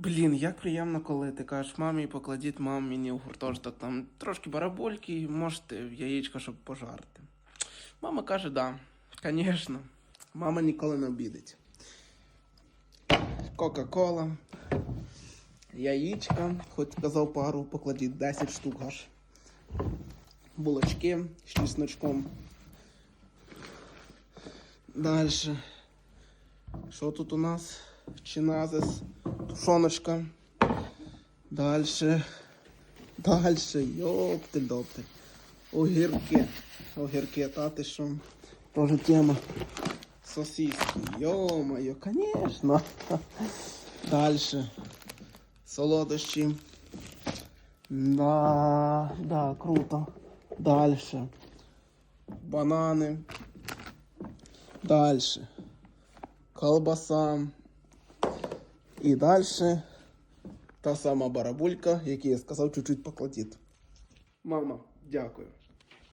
Блін, як приємно, коли ти кажеш мамі, покладіть мам мені в гуртожиток. Там трошки барабольки, можете яєчко, щоб пожарити. Мама каже, да, звісно. Мама ніколи не обідить. Кока-кола, яєчка, хоч казав пару, покладіть 10 штук аж. Булочки з чесночком. Дальше. Що тут у нас? Чиназис, тушоночка. Дальше. Дальше. Йоптель-доптель. Огірки. Огірки, та що? Тоже тема. Сосиски. Йо-моє, конечно. Дальше. Солодощі. Да, да, круто. Дальше. Банани. Дальше. Колбаса. І далі та сама барабулька, яку я сказав, чуть-чуть покладіть. Мама, дякую.